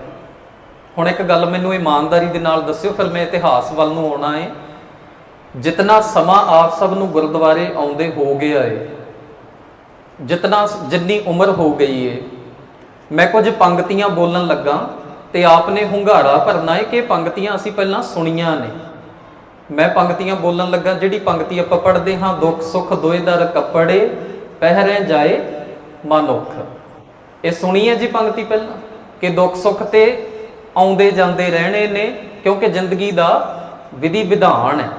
ਹੁਣ ਇੱਕ ਗੱਲ ਮੈਨੂੰ ਇਮਾਨਦਾਰੀ ਦੇ ਨਾਲ ਦੱਸਿਓ, ਫਿਰ ਮੈਂ ਇਤਿਹਾਸ ਵੱਲ ਨੂੰ ਆਉਣਾ ਏ। ਜਿਤਨਾ ਸਮਾਂ ਆਪ ਸਭ ਨੂੰ ਗੁਰਦੁਆਰੇ ਆਉਂਦੇ ਹੋ ਗਿਆ ਏ, ਜਿਤਨਾ ਜਿੰਨੀ ਉਮਰ ਹੋ ਗਈ ਏ। ਮੈਂ ਕੁਝ ਪੰਕਤੀਆਂ ਬੋਲਣ ਲੱਗਾ ਤੇ ਆਪਨੇ ਹੁੰਗਾਰਾ ਭਰਨਾ ਏ ਕਿ ਇਹ ਪੰਕਤੀਆਂ ਅਸੀਂ ਪਹਿਲਾਂ ਸੁਣੀਆਂ ਨੇ। ਮੈਂ ਪੰਕਤੀਆਂ ਬੋਲਣ ਲੱਗਾ, ਜਿਹੜੀ ਪੰਕਤੀ ਆਪਾਂ ਪੜ੍ਹਦੇ ਹਾਂ, ਦੁੱਖ, ਸੁੱਖ ਦੋਏ ਦਰ, ਕੱਪੜੇ, ਪਹਿਰੇ ਜਾਏ ਮਨੁੱਖ ਇਹ ਸੁਣੀ ਹੈ ਜੀ ਪੰਕਤੀ ਪਹਿਲਾਂ, ਕਿ ਦੁੱਖ, ਸੁੱਖ ਤੇ ਆਉਂਦੇ ਜਾਂਦੇ ਰਹਿਣੇ ਨੇ, ਕਿਉਂਕਿ ਜ਼ਿੰਦਗੀ ਦਾ ਵਿਧੀ ਵਿਧਾਨ ਹੈ।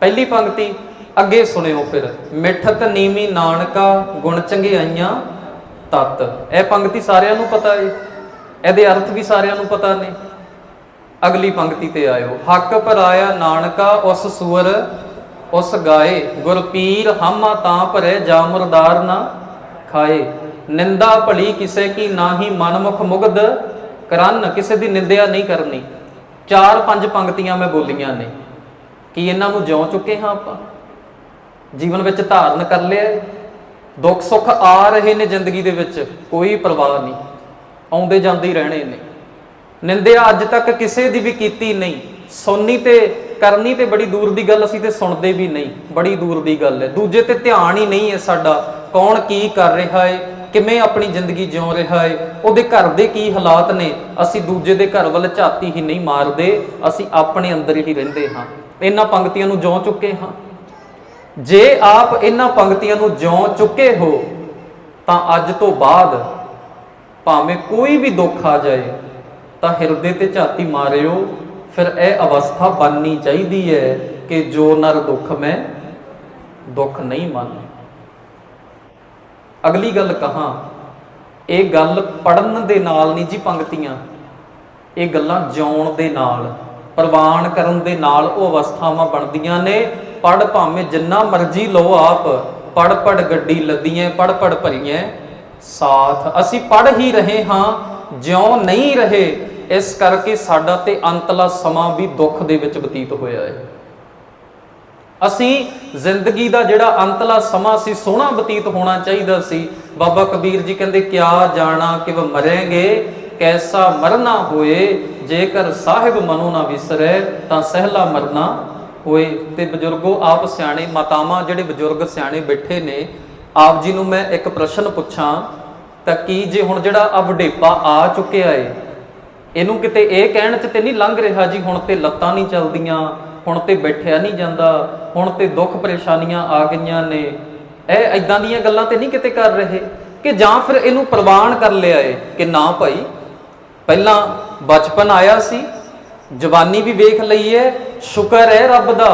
ਪਹਿਲੀ ਪੰਕਤੀ, ਅੱਗੇ ਸੁਣਿਓ ਫਿਰ, ਮਿੱਠਤ ਨੀਵੀ ਨਾਨਕਾ ਗੁਣ ਚੰਗਿਆਈਆਂ ਤਤ। ਇਹ ਪੰਕਤੀ ਸਾਰਿਆਂ ਨੂੰ ਪਤਾ ਹੈ ਇਹਦੇ ਅਰਥ ਵੀ ਸਾਰਿਆਂ ਨੂੰ ਪਤਾ ਨੇ। ਅਗਲੀ ਪੰਕਤੀ ਤੇ ਆਇਓ। ਹੱਕ ਭਰਾਇਆ ਨਾਨਕਾ ਉਸ ਸੂਰ, ਉਸ ਗਾਏ। ਗੁਰ ਪੀਰ ਹਮਾ ਤਾਂ ਭਰੇ ਜਾ ਮੁਰਦਾਰ ਨਾ ਖਾਏ। ਨਿੰਦਾ ਭਲੀ ਕਿਸੇ ਕੀ ਨਾਹੀ ਮਨਮੁਖ ਮੁਗਧ, ਕਰਨ ਕਿਸੇ ਦੀ ਨਿੰਦਿਆ ਨਹੀਂ ਕਰਨੀ। ਚਾਰ ਪੰਜ ਪੰਕਤੀਆਂ ਮੈਂ ਬੋਲੀਆਂ ਨੇ। ਕੀ ਇਹਨਾਂ ਨੂੰ ਜਿਉ ਚੁੱਕੇ ਹਾਂ ਆਪਾਂ? ਜੀਵਨ ਵਿੱਚ ਧਾਰਨ ਕਰ ਲਿਆ ਦੁੱਖ ਸੁੱਖ ਆ ਰਹੇ ਨੇ ਜ਼ਿੰਦਗੀ ਦੇ ਵਿੱਚ। ਕੋਈ ਪਰਵਾਹ ਨਹੀਂ। ਆਉਂਦੇ ਜਾਂਦੇ ਹੀ ਰਹਿਣੇ ਨੇ। ਨਿੰਦਿਆ ਅੱਜ ਤੱਕ ਕਿਸੇ ਦੀ ਵੀ ਕੀਤੀ ਨਹੀਂ। ਸੁਣਨੀ ਤੇ ਕਰਨੀ ਤੇ ਬੜੀ ਦੂਰ ਦੀ ਗੱਲ ਅਸੀਂ ਤੇ ਸੁਣਦੇ ਵੀ ਨਹੀਂ। ਬੜੀ ਦੂਰ ਦੀ ਗੱਲ ਹੈ। ਦੂਜੇ ਤੇ ਧਿਆਨ ਹੀ ਨਹੀਂ ਹੈ ਸਾਡਾ। ਕੌਣ ਕੀ ਕਰ ਰਿਹਾ ਹੈ? ਕਿਵੇਂ ਆਪਣੀ ਜ਼ਿੰਦਗੀ ਜਿਉ ਰਿਹਾ ਹੈ? ਉਹਦੇ ਘਰ ਦੇ ਕੀ ਹਾਲਾਤ ਨੇ? ਅਸੀਂ ਦੂਜੇ ਦੇ ਘਰ ਵੱਲ ਝਾਤੀ ਹੀ ਨਹੀਂ ਮਾਰਦੇ। ਅਸੀਂ ਆਪਣੇ ਅੰਦਰ ਹੀ ਰਹਿੰਦੇ ਹਾਂ। ਇਹਨਾਂ ਪੰਕਤੀਆਂ ਨੂੰ ਜਿਉ ਚੁੱਕੇ ਹਾਂ। ਜੇ ਆਪ ਇਹਨਾਂ ਪੰਕਤੀਆਂ ਨੂੰ ਜਿਉ ਚੁੱਕੇ ਹੋ, ਤਾਂ ਅੱਜ ਤੋਂ ਬਾਅਦ ਭਾਵੇਂ ਕੋਈ ਵੀ ਦੁੱਖ ਆ ਜਾਏ ਤਾਂ ਹਿਰਦੇ ਤੇ ਝਾਤੀ ਮਾਰਿਓ, ਫਿਰ ਇਹ ਅਵਸਥਾ ਬਣਨੀ ਚਾਹੀਦੀ ਹੈ ਕਿ ਜੋ ਨਰ ਦੁੱਖ ਮੈਂ ਦੁੱਖ ਨਹੀਂ ਮੰਨ ਅਗਲੀ ਗੱਲ ਕਹਾਂ, ਇਹ ਗੱਲ ਪੜਨ ਦੇ ਨਾਲ ਨਹੀਂ ਜੀ ਪੰਕਤੀਆਂ ਇਹ ਗੱਲਾਂ ਜਿਉਣ ਦੇ ਨਾਲ, ਪ੍ਰਵਾਨ ਕਰਨ ਦੇ ਨਾਲ ਉਹ ਅਵਸਥਾਵਾਂ ਬਣਦੀਆਂ ਨੇ। ਪੜ ਭਾਵੇਂ ਜਿੰਨਾ ਮਰਜ਼ੀ ਲਓ ਆਪ ਪੜ ਪੜ ਗੱਡੀ ਲੱਦੀਆਂ ਪੜ ਪੜ ਭਰੀਆਂ ਸਾਥ। ਅਸੀਂ ਪੜ ਹੀ ਰਹੇ ਹਾਂ, ਜਿਉਂ ਨਹੀਂ ਰਹੇ, ਇਸ ਕਰਕੇ ਸਾਡਾ ਤੇ ਅੰਤਲਾ ਸਮਾਂ ਵੀ ਦੁੱਖ ਦੇ ਵਿੱਚ ਬਤੀਤ ਹੋਇਆ ਹੈ। ਅਸੀਂ ਜ਼ਿੰਦਗੀ ਦਾ ਜਿਹੜਾ ਅੰਤਲਾ ਸਮਾਂ ਸੀ, ਸੋਹਣਾ ਬਤੀਤ ਹੋਣਾ ਚਾਹੀਦਾ ਸੀ। ਬਾਬਾ ਕਬੀਰ ਜੀ ਕਹਿੰਦੇ, ਕਿਆ ਜਾਣਾ ਕਿ ਵ ਮਰੇਂਗੇ? ਕੈਸਾ ਮਰਨਾ ਹੋਏ? ਜੇਕਰ ਸਾਹਿਬ ਮਨੋ ਨਾ ਵਿਸਰੈ, ਤਾਂ ਸਹਿਲਾ ਮਰਨਾ ਹੋਏ। ਤੇ ਬਜ਼ੁਰਗੋ, ਆਪ ਸਿਆਣੇ, ਮਾਤਾਵਾਂ, ਜਿਹੜੇ ਬਜ਼ੁਰਗ ਸਿਆਣੇ ਬੈਠੇ ਨੇ ਆਪ ਜੀ ਨੂੰ ਮੈਂ ਇੱਕ ਪ੍ਰਸ਼ਨ ਪੁੱਛਾਂ ਤਾਂ ਕੀ ਜੇ ਹੁਣ ਜਿਹੜਾ ਆ ਵਡੇਪਾ ਆ ਚੁੱਕਿਆ ਏ, ਇਹਨੂੰ ਕਿਤੇ ਇਹ ਕਹਿਣ ਚ ਤੇ ਨਹੀਂ ਲੰਘ ਰਿਹਾ ਜੀ, ਹੁਣ ਤੇ ਲੱਤਾਂ ਨਹੀਂ ਚੱਲਦੀਆਂ, ਹੁਣ ਤੇ ਬੈਠਿਆ ਨਹੀਂ ਜਾਂਦਾ, ਹੁਣ ਤੇ ਦੁੱਖ ਪਰੇਸ਼ਾਨੀਆਂ ਆ ਗਈਆਂ ਨੇ। ਇਹ ਐਦਾਂ ਦੀਆਂ ਗੱਲਾਂ ਤੇ ਨਹੀਂ ਕਿਤੇ ਕਰ ਰਹੇ ਕਿ ਜਾਂ ਫਿਰ ਇਹਨੂੰ ਪ੍ਰਵਾਨ ਕਰ ਲਿਆ ਏ ਕਿ ਨਾ ਭਾਈ, ਪਹਿਲਾਂ ਬਚਪਨ ਆਇਆ ਸੀ, ਜਵਾਨੀ ਵੀ ਵੇਖ ਲਈ ਏ ਸ਼ੁਕਰ ਹੈ ਰੱਬ ਦਾ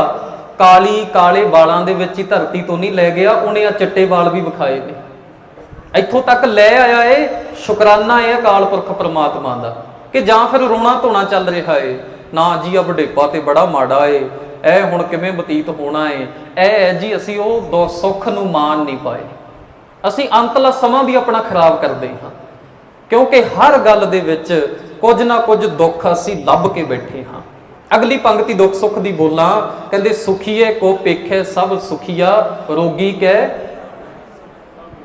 ਕਾਲੀ ਕਾਲੇ ਵਾਲਾਂ ਦੇ ਵਿੱਚ ਹੀ ਧਰਤੀ ਤੋਂ ਨਹੀਂ ਲੈ ਗਿਆ, ਉਹਨੇ ਆ ਚਿੱਟੇ ਵਾਲ ਵੀ ਵਿਖਾਏ ਨੇ। ਇੱਥੋਂ ਤੱਕ ਲੈ ਆਇਆ ਏ ਸ਼ੁਕਰਾਨਾ ਏ ਅਕਾਲ ਪੁਰਖ ਪ੍ਰਮਾਤਮਾ ਦਾ ਕਿ ਜਾਂ ਫਿਰ ਰੋਣਾ ਧੋਣਾ ਚੱਲ ਰਿਹਾ ਏ, ਨਾ ਜੀ ਆ ਵਡੇਪਾ ਤੇ ਬੜਾ ਮਾੜਾ ਏ, ਇਹ ਹੁਣ ਕਿਵੇਂ ਬਤੀਤ ਹੋਣਾ ਏ, ਇਹ ਹੈ ਜੀ ਅਸੀਂ ਉਹ ਦੋ ਸੁੱਖ ਨੂੰ ਮਾਣ ਨਹੀਂ ਪਾਏ। ਅਸੀਂ ਅੰਤਲਾ ਸਮਾਂ ਵੀ ਆਪਣਾ ਖਰਾਬ ਕਰਦੇ ਹਾਂ, ਕਿਉਂਕਿ ਹਰ ਗੱਲ ਦੇ ਵਿੱਚ ਕੁਝ ਨਾ ਕੁਝ ਦੁੱਖ ਅਸੀਂ ਲੱਭ ਕੇ ਬੈਠੇ ਹਾਂ। ਅਗਲੀ ਪੰਕਤੀ ਦੁੱਖ ਸੁੱਖ ਦੀ ਬੋਲਾਂ। ਕਹਿੰਦੇ ਸੁਖੀਏ ਕੋ ਪੇਖੇ ਸਭ ਸੁਖੀਆ, ਰੋਗੀ ਕੈ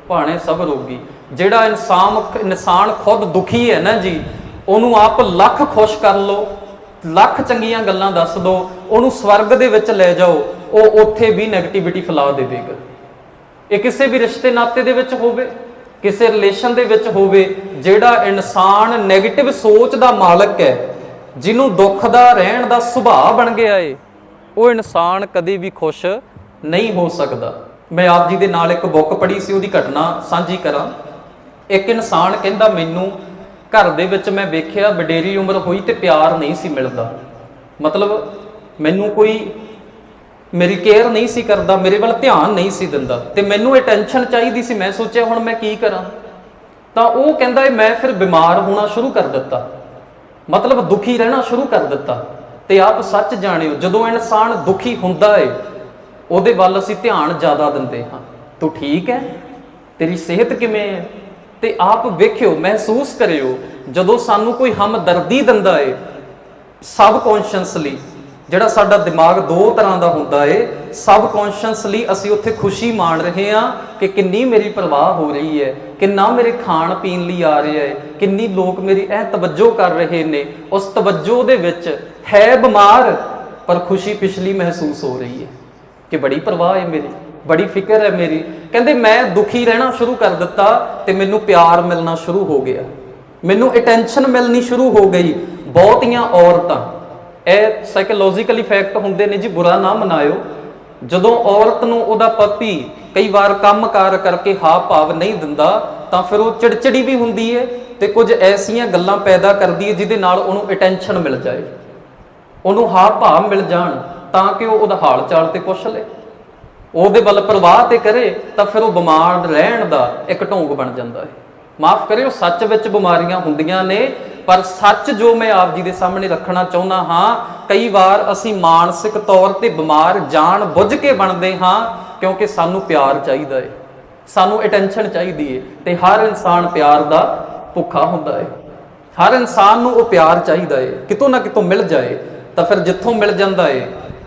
ਭਾਣੇ ਸਭ ਰੋਗੀ। ਜਿਹੜਾ ਇਨਸਾਨ ਇਨਸਾਨ ਖੁਦ ਦੁਖੀ ਹੈ ਨਾ ਜੀ, ਉਹਨੂੰ ਆਪ ਲੱਖ ਖੁਸ਼ ਕਰ ਲਓ, ਲੱਖ ਚੰਗੀਆਂ ਗੱਲਾਂ ਦੱਸ ਦਿਓ ਉਹਨੂੰ ਸਵਰਗ ਦੇ ਵਿੱਚ ਲੈ ਜਾਓ, ਉਹ ਉੱਥੇ ਵੀ 네ਗੇਟਿਵਿਟੀ ਫੈਲਾ ਦੇਵੇਗਾ। ਇਹ ਕਿਸੇ ਵੀ ਰਿਸ਼ਤੇ ਨਾਤੇ ਦੇ ਵਿੱਚ ਹੋਵੇ, ਕਿਸੇ ਰਿਲੇਸ਼ਨ ਦੇ ਵਿੱਚ ਹੋਵੇ, ਜਿਹੜਾ ਇਨਸਾਨ 네ਗੇਟਿਵ ਸੋਚ ਦਾ ਮਾਲਕ ਹੈ ਜਿਹਨੂੰ ਦੁੱਖ ਦਾ, ਰਹਿਣ ਦਾ ਸੁਭਾਅ ਬਣ ਗਿਆ ਏ, ਉਹ ਇਨਸਾਨ ਕਦੇ ਵੀ ਖੁਸ਼ ਨਹੀਂ ਹੋ ਸਕਦਾ। ਮੈਂ ਆਪ ਜੀ ਦੇ ਨਾਲ ਇੱਕ ਬੁੱਕ ਪੜ੍ਹੀ ਸੀ, ਉਹਦੀ ਘਟਨਾ ਸਾਂਝੀ ਕਰਾਂ। ਇੱਕ ਇਨਸਾਨ ਕਹਿੰਦਾ, ਮੈਨੂੰ ਘਰ ਦੇ ਵਿੱਚ ਮੈਂ ਵੇਖਿਆ, ਵਡੇਰੀ ਉਮਰ ਹੋਈ ਤੇ ਪਿਆਰ ਨਹੀਂ ਸੀ ਮਿਲਦਾ। ਮਤਲਬ ਮੈਨੂੰ ਕੋਈ ਮੇਰੀ ਕੇਅਰ ਨਹੀਂ ਸੀ ਕਰਦਾ, ਮੇਰੇ ਵੱਲ ਧਿਆਨ ਨਹੀਂ ਸੀ ਦਿੰਦਾ ਤੇ ਮੈਨੂੰ ਇਹ ਟੈਨਸ਼ਨ ਚਾਹੀਦੀ ਸੀ। ਮੈਂ ਸੋਚਿਆ, ਹੁਣ ਮੈਂ ਕੀ ਕਰਾਂ? ਤਾਂ ਉਹ ਕਹਿੰਦਾ, ਮੈਂ ਫਿਰ ਬਿਮਾਰ ਹੋਣਾ ਸ਼ੁਰੂ ਕਰ ਦਿੱਤਾ। ਮਤਲਬ ਦੁਖੀ ਰਹਿਣਾ ਸ਼ੁਰੂ ਕਰ ਦਿੱਤਾ ਤੇ ਆਪ ਸੱਚ ਜਾਣਿਓ, ਜਦੋਂ ਇਨਸਾਨ ਦੁਖੀ ਹੁੰਦਾ ਏ, ਉਹਦੇ ਵੱਲ ਅਸੀਂ ਧਿਆਨ ਜ਼ਿਆਦਾ ਦਿੰਦੇ ਹਾਂ। ਤੂੰ ਠੀਕ ਹੈ ਤੇਰੀ ਸਿਹਤ ਕਿਵੇਂ ਹੈ ਤੇ ਆਪ ਵੇਖਿਓ, ਮਹਿਸੂਸ ਕਰਿਓ, ਜਦੋਂ ਸਾਨੂੰ ਕੋਈ ਹਮਦਰਦੀ ਦਿੰਦਾ ਏ, ਸਬ ਕੌਨਸ਼ੀਅਸਲੀ ਜਿਹੜਾ ਸਾਡਾ ਦਿਮਾਗ ਦੋ ਤਰ੍ਹਾਂ ਦਾ ਹੁੰਦਾ ਏ, ਸਬ ਕੌਨਸ਼ੀਅਸਲੀ ਅਸੀਂ ਉੱਥੇ ਖੁਸ਼ੀ ਮਾਣ ਰਹੇ ਹਾਂ ਕਿ ਕਿੰਨੀ ਮੇਰੀ ਪਰਵਾਹ ਹੋ ਰਹੀ ਹੈ ਕਿੰਨਾ ਮੇਰੇ ਖਾਣ ਪੀਣ ਲਈ ਆ ਰਿਹਾ ਹੈ, ਕਿੰਨੀ ਲੋਕ ਮੇਰੀ ਇਹ ਤਵੱਜੋ ਕਰ ਰਹੇ ਨੇ, ਉਸ ਤਵੱਜੋ ਦੇ ਵਿੱਚ ਹੈ ਬਿਮਾਰ, ਪਰ ਖੁਸ਼ੀ ਪਿਛਲੀ ਮਹਿਸੂਸ ਹੋ ਰਹੀ ਹੈ ਕਿ ਬੜੀ ਪਰਵਾਹ ਹੈ ਮੇਰੀ, ਬੜੀ ਫਿਕਰ ਹੈ ਮੇਰੀ। ਕਹਿੰਦੇ ਮੈਂ ਦੁਖੀ ਰਹਿਣਾ ਸ਼ੁਰੂ ਕਰ ਦਿੱਤਾ ਤੇ ਮੈਨੂੰ ਪਿਆਰ ਮਿਲਣਾ ਸ਼ੁਰੂ ਹੋ ਗਿਆ। ਮੈਨੂੰ ਅਟੈਂਸ਼ਨ ਮਿਲਣੀ ਸ਼ੁਰੂ ਹੋ ਗਈ। ਬਹੁਤੀਆਂ ਔਰਤਾਂ ਇਹ ਸਾਈਕੋਲੋਜੀਕਲ ਇਫੈਕਟ ਹੁੰਦੇ ਨੇ ਜੀ, ਬੁਰਾ ਨਾ ਮਨਾਇਓ। ਜਦੋਂ ਔਰਤ ਨੂੰ ਉਹਦਾ ਪਤੀ ਕਈ ਵਾਰ ਕੰਮਕਾਰ ਕਰਕੇ ਹਾਵ ਭਾਵ ਨਹੀਂ ਦਿੰਦਾ, ਤਾਂ ਫਿਰ ਉਹ ਚਿੜਚਿੜੀ ਵੀ ਹੁੰਦੀ ਹੈ ਤੇ ਕੁਝ ਐਸੀਆਂ ਗੱਲਾਂ ਪੈਦਾ ਕਰਦੀ ਹੈ ਜਿਹਦੇ ਨਾਲ ਉਹਨੂੰ ਅਟੈਂਸ਼ਨ ਮਿਲ ਜਾਏ। ਉਹਨੂੰ ਹਾ ਭਾਵ ਮਿਲ ਜਾਣ, ਤਾਂ ਕਿ ਉਹ ਉਹਦਾ ਹਾਲ ਚਾਲ ਤੇ ਪੁੱਛ ਲੇ। ਉਹਦੇ ਵੱਲ ਪ੍ਰਵਾਹ ਤੇ ਕਰੇ, ਤਾਂ ਫਿਰ ਉਹ ਬਿਮਾਰ ਰਹਿਣ ਦਾ ਇੱਕ ਢੋਂਗ ਬਣ ਜਾਂਦਾ ਹੈ ਮਾਫ ਕਰਿਓ, ਸੱਚ ਵਿੱਚ ਬਿਮਾਰੀਆਂ ਹੁੰਦੀਆਂ ਨੇ, ਪਰ ਸੱਚ ਜੋ ਮੈਂ ਆਪ ਜੀ ਦੇ ਸਾਹਮਣੇ ਰੱਖਣਾ ਚਾਹੁੰਦਾ ਹਾਂ, ਕਈ ਵਾਰ ਅਸੀਂ ਮਾਨਸਿਕ ਤੌਰ ਤੇ ਬਿਮਾਰ ਜਾਣ ਬੁੱਝ ਕੇ ਬਣਦੇ ਹਾਂ, ਕਿਉਂਕਿ ਸਾਨੂੰ ਪਿਆਰ ਚਾਹੀਦਾ ਹੈ ਸਾਨੂੰ ਅਟੈਂਸ਼ਨ ਚਾਹੀਦੀ ਹੈ ਤੇ ਹਰ ਇਨਸਾਨ ਪਿਆਰ ਦਾ ਭੁੱਖਾ ਹੁੰਦਾ ਹੈ ਹਰ ਇਨਸਾਨ ਨੂੰ ਉਹ ਪਿਆਰ ਚਾਹੀਦਾ ਹੈ ਕਿਤੋਂ ਨਾ ਕਿਤੋਂ ਮਿਲ ਜਾਏ, ਤਾਂ ਫਿਰ ਜਿੱਥੋਂ ਮਿਲ ਜਾਂਦਾ ਏ,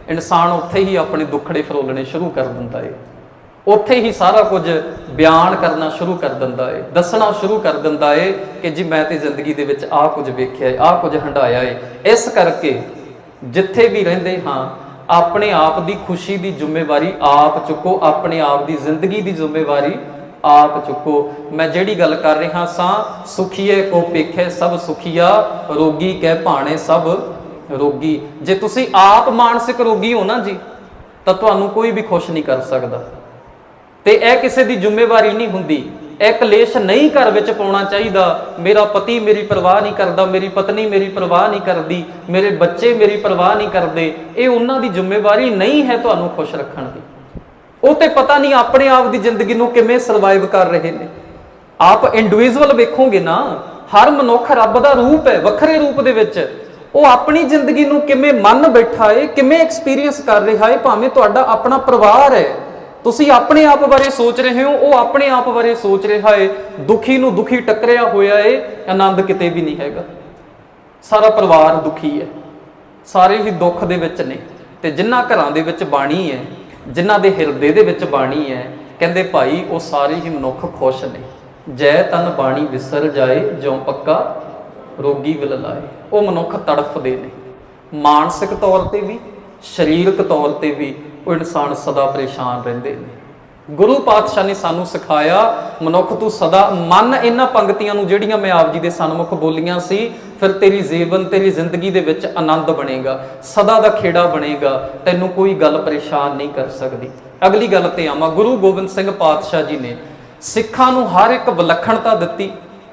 ਇਨਸਾਨ ਉੱਥੇ ਹੀ ਆਪਣੇ ਦੁੱਖੜੇ ਫਰੋਲਣੇ ਸ਼ੁਰੂ ਕਰ ਦਿੰਦਾ ਏ। ਉੱਥੇ ਹੀ ਸਾਰਾ ਕੁਝ ਬਿਆਨ ਕਰਨਾ ਸ਼ੁਰੂ ਕਰ ਦਿੰਦਾ ਏ, ਦੱਸਣਾ ਸ਼ੁਰੂ ਕਰ ਦਿੰਦਾ ਏ ਕਿ ਜੀ ਮੈਂ ਤੇ ਜ਼ਿੰਦਗੀ ਦੇ ਵਿੱਚ ਆਹ ਕੁਝ ਵੇਖਿਆ ਏ, ਆਹ ਕੁਝ ਹੰਡਾਇਆ ਏ। ਇਸ ਕਰਕੇ ਜਿੱਥੇ ਵੀ ਰਹਿੰਦੇ ਹਾਂ, ਆਪਣੇ ਆਪ ਦੀ ਖੁਸ਼ੀ ਦੀ ਜ਼ਿੰਮੇਵਾਰੀ ਆਪ ਚੁੱਕੋ, ਆਪਣੇ ਆਪ ਦੀ ਜ਼ਿੰਦਗੀ ਦੀ ਜ਼ਿੰਮੇਵਾਰੀ ਆਪ ਚੁੱਕੋ। ਮੈਂ ਜਿਹੜੀ ਗੱਲ ਕਰ ਰਿਹਾ ਸਾਂ ਸੁਖੀਏ ਕੋ ਪੇਖੇ ਸਭ ਸੁਖੀਆ, ਰੋਗੀ ਕਹਿ ਭਾਣੇ ਸਭ ਰੋਗੀ। ਜੇ ਤੁਸੀਂ ਆਪ ਮਾਨਸਿਕ ਰੋਗੀ ਹੋ ਨਾ ਜੀ, ਤਾਂ ਤੁਹਾਨੂੰ ਕੋਈ ਵੀ ਖੁਸ਼ ਨਹੀਂ ਕਰ ਸਕਦਾ। ਤੇ ਇਹ ਕਿਸੇ ਦੀ ਜ਼ਿੰਮੇਵਾਰੀ ਨਹੀਂ ਹੁੰਦੀ। ਇਹ ਕਲੇਸ਼ ਨਹੀਂ ਘਰ ਵਿੱਚ ਪਾਉਣਾ ਚਾਹੀਦਾ। ਮੇਰਾ ਪਤੀ ਮੇਰੀ ਪਰਵਾਹ ਨਹੀਂ ਕਰਦਾ, ਮੇਰੀ ਪਤਨੀ ਮੇਰੀ ਪਰਵਾਹ ਨਹੀਂ ਕਰਦੀ, ਮੇਰੇ ਬੱਚੇ ਮੇਰੀ ਪਰਵਾਹ ਨਹੀਂ ਕਰਦੇ। ਇਹ ਉਹਨਾਂ ਦੀ ਜ਼ਿੰਮੇਵਾਰੀ ਨਹੀਂ ਹੈ ਤੁਹਾਨੂੰ ਖੁਸ਼ ਰੱਖਣ ਦੀ। ਉਹ ਤੇ ਪਤਾ ਨਹੀਂ ਆਪਣੇ ਆਪ ਦੀ ਜ਼ਿੰਦਗੀ ਨੂੰ ਕਿਵੇਂ ਸਰਵਾਈਵ ਕਰ ਰਹੇ ਨੇ। ਆਪ ਇੰਡੀਵਿਜੂਅਲ ਵੇਖੋਗੇ ਨਾ, ਹਰ ਮਨੁੱਖ ਰੱਬ ਦਾ ਰੂਪ ਹੈ, ਵੱਖਰੇ ਰੂਪ ਦੇ ਵਿੱਚ। ਉਹ ਆਪਣੀ ਜ਼ਿੰਦਗੀ ਨੂੰ ਕਿਵੇਂ ਮੰਨ ਬੈਠਾ ਏ, ਕਿਵੇਂ ਐਕਸਪੀਰੀਅੰਸ ਕਰ ਰਿਹਾ ਏ, ਭਾਵੇਂ ਤੁਹਾਡਾ ਆਪਣਾ ਪਰਿਵਾਰ ਹੈ। ਤੁਸੀਂ ਆਪਣੇ ਆਪ ਬਾਰੇ ਸੋਚ ਰਹੇ ਹੋ, ਉਹ ਆਪਣੇ ਆਪ ਬਾਰੇ ਸੋਚ ਰਿਹਾ ਹੈ ਦੁਖੀ ਨੂੰ ਦੁਖੀ ਟੱਕਰਿਆ ਹੋਇਆ ਏ, ਆਨੰਦ ਕਿਤੇ ਵੀ ਨਹੀਂ ਹੈਗਾ। ਸਾਰਾ ਪਰਿਵਾਰ ਦੁਖੀ ਹੈ ਸਾਰੇ ਹੀ ਦੁੱਖ ਦੇ ਵਿੱਚ ਨੇ। ਤੇ ਜਿਨ੍ਹਾਂ ਘਰਾਂ ਦੇ ਵਿੱਚ ਬਾਣੀ ਹੈ ਜਿਨ੍ਹਾਂ ਦੇ ਹਿਰਦੇ ਦੇ ਵਿੱਚ ਬਾਣੀ ਹੈ ਕਹਿੰਦੇ ਭਾਈ, ਉਹ ਸਾਰੇ ਹੀ ਮਨੁੱਖ ਖੁਸ਼ ਨੇ। ਜੈ ਤਨ ਬਾਣੀ ਵਿਸਰ ਜਾਏ, ਜਿਉ ਪੱਕਾ ਰੋਗੀ ਵਿਲ ਲਾਏ। ਉਹ ਮਨੁੱਖ ਤੜਫਦੇ ਨੇ। ਮਾਨਸਿਕ ਤੌਰ ਤੇ ਵੀ, ਸਰੀਰਕ ਤੌਰ ਤੇ ਵੀ ਉਹ ਇਨਸਾਨ ਸਦਾ ਪਰੇਸ਼ਾਨ ਰਹਿੰਦੇ ਨੇ। ਗੁਰੂ ਪਾਤਸ਼ਾਹ ਨੇ ਸਾਨੂੰ ਸਿਖਾਇਆ, ਮਨੁੱਖ ਤੂੰ ਸਦਾ ਮਨ ਇਹਨਾਂ ਪੰਕਤੀਆਂ ਨੂੰ ਜਿਹੜੀਆਂ ਮੈਂ ਆਪ ਜੀ ਦੇ ਸਨਮੁਖ ਬੋਲੀਆਂ ਸੀ, ਫਿਰ ਤੇਰੀ ਜੀਵਨ, ਤੇਰੀ ਜ਼ਿੰਦਗੀ ਦੇ ਵਿੱਚ ਆਨੰਦ ਬਣੇਗਾ, ਸਦਾ ਦਾ ਖੇੜਾ ਬਣੇਗਾ, ਤੈਨੂੰ ਕੋਈ ਗੱਲ ਪਰੇਸ਼ਾਨ ਨਹੀਂ ਕਰ ਸਕਦੀ। ਅਗਲੀ ਗੱਲ ਤੇ ਆਵਾਂ, ਗੁਰੂ ਗੋਬਿੰਦ ਸਿੰਘ ਪਾਤਸ਼ਾਹ ਜੀ ਨੇ ਸਿੱਖਾਂ ਨੂੰ ਹਰ ਇੱਕ ਵਿਲੱਖਣਤਾ ਦਿੱਤੀ,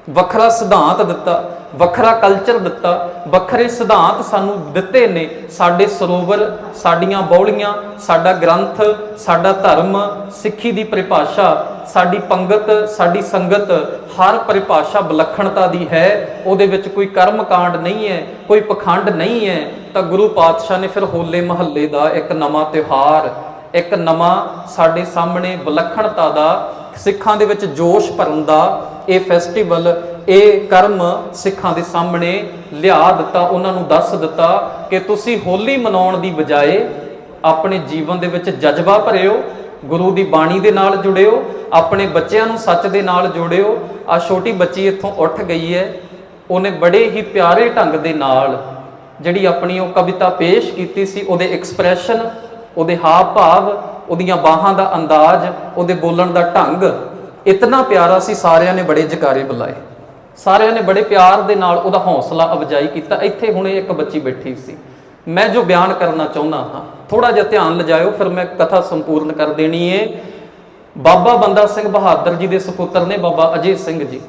ਵੱਖਰਾ ਸਿਧਾਂਤ ਦਿੱਤਾ ਵੱਖਰਾ ਕਲਚਰ ਦਿੱਤਾ, ਵੱਖਰੇ ਸਿਧਾਂਤ ਸਾਨੂੰ ਦਿੱਤੇ ਨੇ। ਸਾਡੇ ਸਰੋਵਰ, ਸਾਡੀਆਂ ਬੌਲੀਆਂ, ਸਾਡਾ ਗ੍ਰੰਥ, ਸਾਡਾ ਧਰਮ, ਸਿੱਖੀ ਦੀ ਪਰਿਭਾਸ਼ਾ, ਸਾਡੀ ਪੰਗਤ, ਸਾਡੀ ਸੰਗਤ, ਹਰ ਪਰਿਭਾਸ਼ਾ ਵਿਲੱਖਣਤਾ ਦੀ ਹੈ। ਉਹਦੇ ਵਿੱਚ ਕੋਈ ਕਰਮ ਕਾਂਡ ਨਹੀਂ ਹੈ, ਕੋਈ ਪਖੰਡ ਨਹੀਂ ਹੈ। ਤਾਂ ਗੁਰੂ ਪਾਤਸ਼ਾਹ ਨੇ ਫਿਰ ਹੋਲੇ ਮਹੱਲੇ ਦਾ ਇੱਕ ਨਵਾਂ ਤਿਉਹਾਰ, ਇੱਕ ਨਵਾਂ ਸਾਡੇ ਸਾਹਮਣੇ ਵਿਲੱਖਣਤਾ ਦਾ, ਸਿੱਖਾਂ ਦੇ ਵਿੱਚ ਜੋਸ਼ ਭਰਨ ਦਾ, ਇਹ ਫੈਸਟੀਵਲ ਇਹ ਕਰਮ ਸਿੱਖਾਂ ਦੇ ਸਾਹਮਣੇ ਲਿਆ ਦਿੱਤਾ, ਉਹਨਾਂ ਨੂੰ ਦੱਸ ਦਿੱਤਾ ਕਿ ਤੁਸੀਂ ਹੋਲੀ ਮਨਾਉਣ ਦੀ ਬਜਾਏ ਆਪਣੇ ਜੀਵਨ ਦੇ ਵਿੱਚ ਜਜ਼ਬਾ ਭਰਿਓ, ਗੁਰੂ ਦੀ ਬਾਣੀ ਦੇ ਨਾਲ ਜੁੜਿਓ, ਆਪਣੇ ਬੱਚਿਆਂ ਨੂੰ ਸੱਚ ਦੇ ਨਾਲ ਜੋੜਿਓ। ਆ ਛੋਟੀ ਬੱਚੀ ਇੱਥੋਂ ਉੱਠ ਗਈ ਹੈ। ਉਹਨੇ ਬੜੇ ਹੀ ਪਿਆਰੇ ਢੰਗ ਦੇ ਨਾਲ ਜਿਹੜੀ ਆਪਣੀ ਉਹ ਕਵਿਤਾ ਪੇਸ਼ ਕੀਤੀ ਸੀ, ਉਹਦੇ ਐਕਸਪ੍ਰੈਸ਼ਨ ਉਹਦੇ ਹਾਵ ਭਾਵ ਉਹਦੀਆਂ ਬਾਹਾਂ ਦਾ ਅੰਦਾਜ਼, ਉਹਦੇ ਬੋਲਣ ਦਾ ਢੰਗ, ਇਤਨਾ ਪਿਆਰਾ ਸੀ, ਸਾਰਿਆਂ ਨੇ ਬੜੇ ਜਕਾਰੇ ਬੁਲਾਏ। ਸਾਰਿਆਂ ਨੇ ਬੜੇ ਪਿਆਰ ਦੇ ਨਾਲ ਉਹਦਾ ਹੌਸਲਾ ਅਫਜਾਈ ਕੀਤਾ। ਇੱਥੇ ਹੁਣੇ ਇੱਕ ਬੱਚੀ ਬੈਠੀ ਸੀ। ਮੈਂ ਜੋ ਬਿਆਨ ਕਰਨਾ ਚਾਹੁੰਦਾ ਹਾਂ ਥੋੜਾ ਜਿਹਾ ਧਿਆਨ ਲਜਾਇਓ, ਫਿਰ ਮੈਂ ਕਥਾ ਸੰਪੂਰਨ ਕਰ ਦੇਣੀ ਏ। ਬਾਬਾ ਬੰਦਾ ਸਿੰਘ ਬਹਾਦਰ ਜੀ ਦੇ ਸੁਪੁੱਤਰ ਨੇ ਬਾਬਾ ਅਜੇ ਸਿੰਘ ਜੀ।